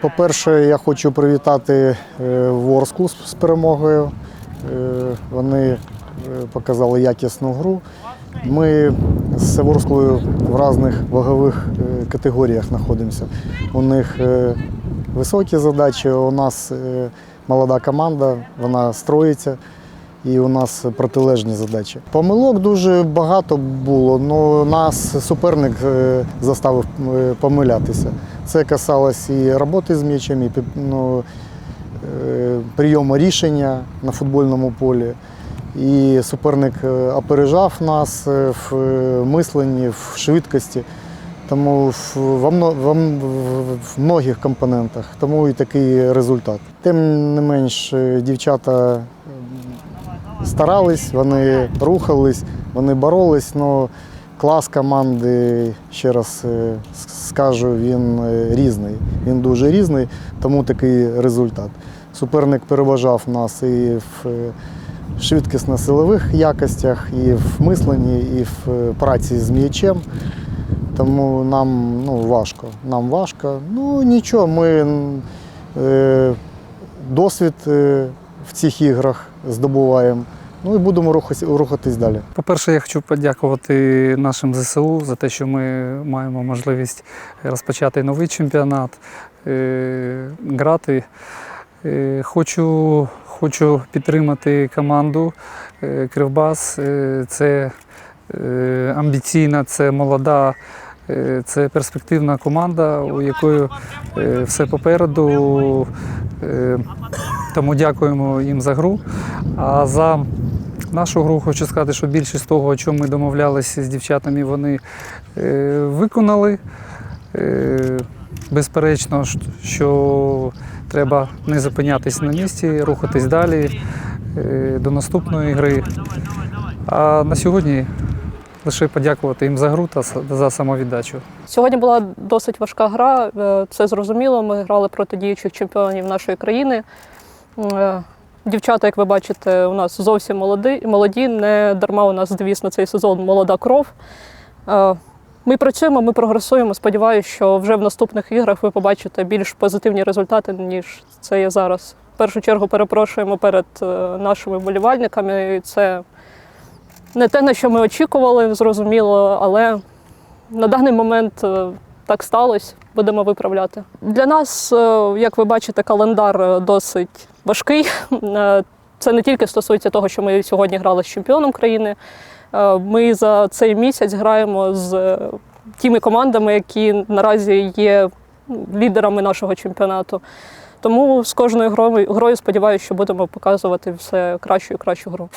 По-перше, я хочу привітати е, Ворсклу з перемогою. Е, Вони е, показали якісну гру. Ми з Ворсклою в різних вагових категоріях знаходимося. У них високі задачі, у нас молода команда, вона строїться. І у нас протилежні задачі. Помилок дуже багато було, але нас суперник заставив помилятися. Це касалось і роботи з м'ячем, і ну, е, прийому рішення на футбольному полі. І суперник е, опережав нас е, в мисленні, в швидкості. Тому в, во в- многих компонентах, тому і такий результат. Тим не менш, дівчата старались, вони рухались, вони боролись. але клас команди, ще раз е, скажу, він е, різний. Він дуже різний, тому такий результат. Суперник переважав нас і в е, швидкісно-силових якостях, і в мисленні, і в праці з м'ячем. Тому нам ну, важко. Нам важко. Ну нічого, ми досвід в цих іграх здобуваємо. Ну і будемо рухатись, рухатись далі. По-перше, я хочу подякувати нашим ЗСУ за те, що ми маємо можливість розпочати новий чемпіонат, е, грати. Е, Хочу, хочу підтримати команду е, Кривбас. Це амбіційна, це молода, це перспективна команда, у якої все попереду. Тому дякуємо їм за гру. А за нашу гру хочу сказати, що більшість того, о чому ми домовлялися з дівчатами, вони е, виконали. Е, безперечно, що- треба не зупинятись на місці, рухатись далі е, до наступної гри. А на сьогодні лише подякувати їм за гру та за самовіддачу. Сьогодні була досить важка гра, е, це зрозуміло. Ми грали проти діючих чемпіонів нашої країни. Дівчата, як ви бачите, у нас зовсім молоді, молоді. Не дарма у нас на цей сезон молода кров. Е, Ми працюємо, ми прогресуємо. Сподіваюся, що вже в наступних іграх ви побачите більш позитивні результати, ніж це є зараз. В першу чергу перепрошуємо перед е, нашими вболівальниками. Це не те, на що ми очікували, зрозуміло, але на даний момент е, так сталося, будемо виправляти. Для нас, е, як ви бачите, календар е, досить важкий. Е, Це не тільки стосується того, що ми сьогодні грали з чемпіоном країни. Ми за цей місяць граємо з тими командами, які наразі є лідерами нашого чемпіонату. Тому з кожною грою, грою сподіваюся, що будемо показувати все кращу і кращу гру.